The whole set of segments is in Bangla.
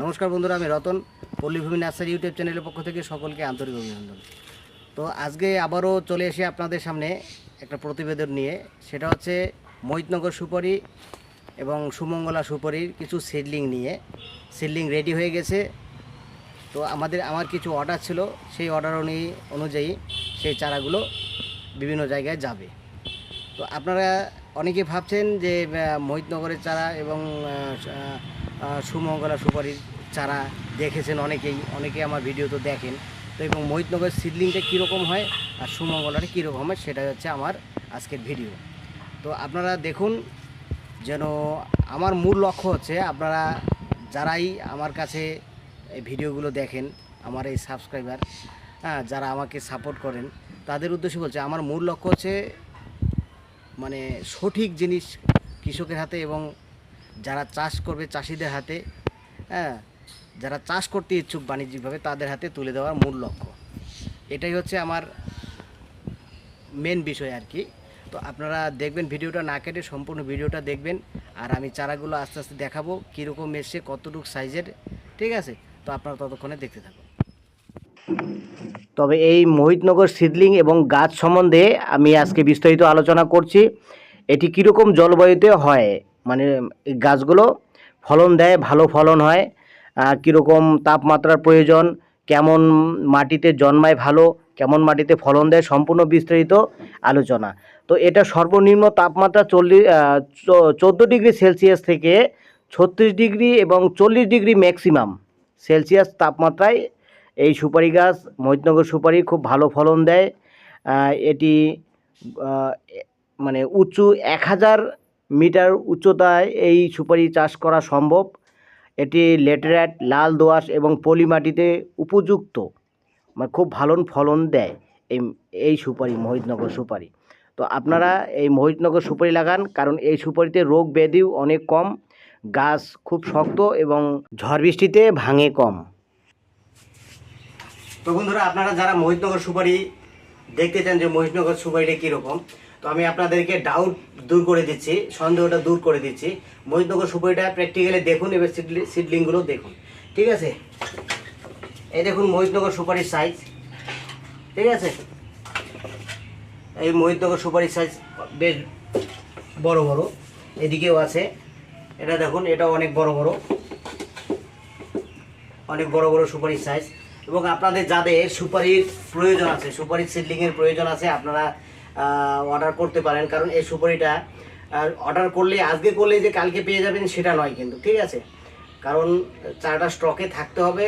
নমস্কার বন্ধুরা, আমি রতন, পল্লীভূমি নার্সারি ইউটিউব চ্যানেলের পক্ষ থেকে সকলকে আন্তরিক অভিনন্দন। তো আজকে আবারও চলে এসে আপনাদের সামনে একটা প্রতিবেদন নিয়ে, সেটা হচ্ছে মহিতনগর সুপারি এবং সুমঙ্গলা সুপারির কিছু সিডলিং নিয়ে। সিডলিং রেডি হয়ে গেছে। তো আমাদের, আমার কিছু অর্ডার ছিল, সেই অর্ডার অনুযায়ী সেই চারাগুলো বিভিন্ন জায়গায় যাবে। তো আপনারা অনেকে ভাবছেন যে মোহিতনগরের চারা এবং সুমঙ্গলা সুপারির চারা দেখেছেন অনেকেই। অনেকে আমার ভিডিও তো দেখেন। তো এবং মোহিতনগরের সিডলিংটা কীরকম হয় আর সুমঙ্গলাটা কীরকম হয় সেটা হচ্ছে আমার আজকের ভিডিও। তো আপনারা দেখুন যেন আমার মূল লক্ষ্য হচ্ছে আপনারা যারাই আমার কাছে এই ভিডিওগুলো দেখেন, আমার এই সাবস্ক্রাইবার হ্যাঁ যারা আমাকে সাপোর্ট করেন, তাদের উদ্দেশ্য বলছে, আমার মূল লক্ষ্য হচ্ছে মানে সঠিক জিনিস কৃষকের হাতে এবং যারা চাষ করবে চাষিদের হাতে হ্যাঁ যারা চাষ করতে ইচ্ছুক বাণিজ্যিকভাবে তাদের হাতে তুলে দেওয়ার মূল লক্ষ্য। এটাই হচ্ছে আমার মেন বিষয় আর কি। তো আপনারা দেখবেন ভিডিওটা না কেটে সম্পূর্ণ ভিডিওটা দেখবেন, আর আমি চারাগুলো আস্তে আস্তে দেখাবো কীরকম এসছে, কতটুকু সাইজের, ঠিক আছে? তো আপনারা ততক্ষণে দেখতে থাকুন। তবে এই মোহিতনগর সিডলিং এবং গাছ সম্বন্ধে আমি আজকে বিস্তারিত আলোচনা করছি, এটি কীরকম জলবায়ুতে হয়? মানে এই গাছগুলো ফলন দেয়, ভালো ফলন হয়। কীরকম তাপমাত্রার প্রয়োজন, কেমন মাটিতে জন্মায় ভালো, কেমন মাটিতে ফলন দেয় সম্পূর্ণ বিস্তারিত আলোচনা। তো এটা সর্বনিম্ন তাপমাত্রা চল্লিশ চোদ্দ ডিগ্রি সেলসিয়াস থেকে ছত্রিশ ডিগ্রি এবং চল্লিশ ডিগ্রি ম্যাক্সিমাম সেলসিয়াস তাপমাত্রায় এই সুপারি গাছ, মহিতনগর সুপারি খুব ভালো ফলন দেয়। এটি মানে উঁচু এক হাজার মিটার উচ্চতায় এই সুপারি চাষ করা সম্ভব। এটি লেটেরাইট, লাল দোআঁশ এবং পলি মাটিতে উপযুক্ত। মানে খুব ভালো ফলন দেয় এই এই সুপারি, মহিতনগর সুপারি। তো আপনারা এই মহিতনগর সুপারি লাগান, কারণ এই সুপারিতে রোগ ব্যাধিও অনেক কম, গাছ খুব শক্ত এবং ঝড় বৃষ্টিতে ভাঙে কম। তো বন্ধুরা, আপনারা যারা মহিতনগর সুপারি দেখতে চান যে মহিতনগর সুপারিটা কীরকম তো আমি আপনাদেরকে ডাউট দূর করে দিচ্ছি, সন্দেহটা দূর করে দিচ্ছি। মহিতনগর সুপারিটা প্র্যাকটিক্যালি দেখুন, এবার সিডলি সিডলিংগুলো দেখুন। ঠিক আছে? এই দেখুন মহিতনগর সুপারির সাইজ ঠিক আছে? এই মহিতনগর সুপারির সাইজ বেশ বড় বড়, এদিকেও আছে। এটা দেখুন, এটা অনেক বড় বড়। অনেক বড় বড় সুপারির সাইজ এবং আপনাদের যাদের সুপারির প্রয়োজন আছে, সুপারির সিডলিংয়ের প্রয়োজন আছে, আপনারা অর্ডার করতে পারেন, কারণ এই সুপারিটা অর্ডার করলে, আজকে করলে যে কালকে পেয়ে যাবেন সেটা নয় কিন্তু, ঠিক আছে? কারণ চারাটা স্টকে থাকতে হবে,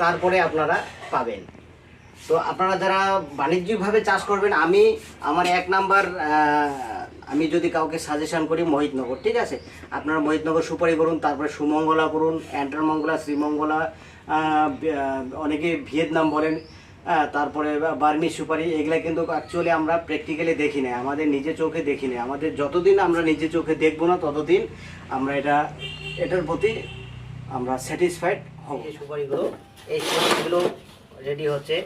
তারপরে আপনারা পাবেন। তো আপনারা যারা বাণিজ্যিকভাবে চাষ করবেন, আমি, আমার এক নাম্বার আমি যদি কাউকে সাজেশন করি, মহিতনগর, ঠিক আছে? আপনারা মহিতনগর সুপারি করুন, তারপরে সুমঙ্গলা করুন অ্যান্টারমঙ্গলা শ্রীমঙ্গলা অনেকে ভিয়েতনাম বলেন তারপরে বার্মি সুপারি, এগুলা কিন্তু অ্যাকচুয়ালি আমরা প্র্যাকটিক্যালি দেখি না আমাদের নিজে চোখে দেখি না আমাদের যতদিন আমরা নিজে চোখে দেখব না, ততদিন আমরা এটা, এটার প্রতি আমরা স্যাটিসফাইড হব। এই সুপারিগুলো এই সুপারিগুলো রেডি হচ্ছে,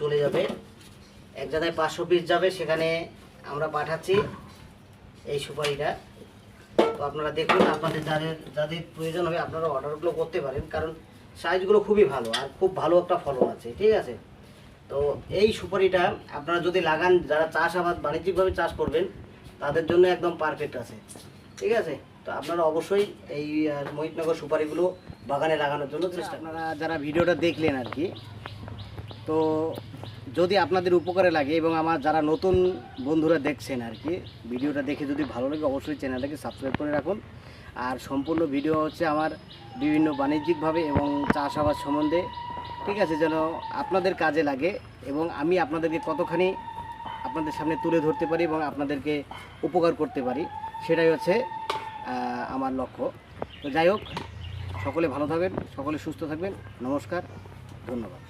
চলে যাবে। এক জায়গায় পাঁচশো পিস যাবে, সেখানে আমরা পাঠাচ্ছি এই সুপারিটা। তো আপনারা দেখুন, আপনাদের যাদের যাদের প্রয়োজন হবে আপনারা অর্ডারগুলো করতে পারেন, কারণ সাইজগুলো খুবই ভালো, আর খুব ভালো একটা ফলন আছে, ঠিক আছে? তো এই সুপারিটা আপনারা যদি লাগান যারা চাষাবাদ বাণিজ্যিকভাবে চাষ করবেন তাদের জন্য একদম পারফেক্ট আছে। ঠিক আছে? তো আপনারা অবশ্যই এই মহিতনগর সুপারিগুলো বাগানে লাগানোর জন্য চেষ্টা আপনারা যারা ভিডিওটা দেখলেন আর কি তো যদি আপনাদের উপকারে লাগে এবং আমার যারা নতুন বন্ধুরা দেখছেন আর কি ভিডিওটা দেখে যদি ভালো লাগে অবশ্যই চ্যানেলটাকে সাবস্ক্রাইব করে রাখুন। আর সম্পূর্ণ ভিডিও হচ্ছে আমার বিভিন্ন বাণিজ্যিকভাবে এবং চাষাবাদ সম্বন্ধে ঠিক আছে, যেন আপনাদের কাজে লাগে এবং আমি আপনাদেরকে কতখানি আপনাদের সামনে তুলে ধরতে পারি এবং আপনাদেরকে উপকার করতে পারি, সেটাই হচ্ছে আমার লক্ষ্য। তো যাই হোক, সকলে ভালো থাকবেন, সকলে সুস্থ থাকবেন। নমস্কার, ধন্যবাদ।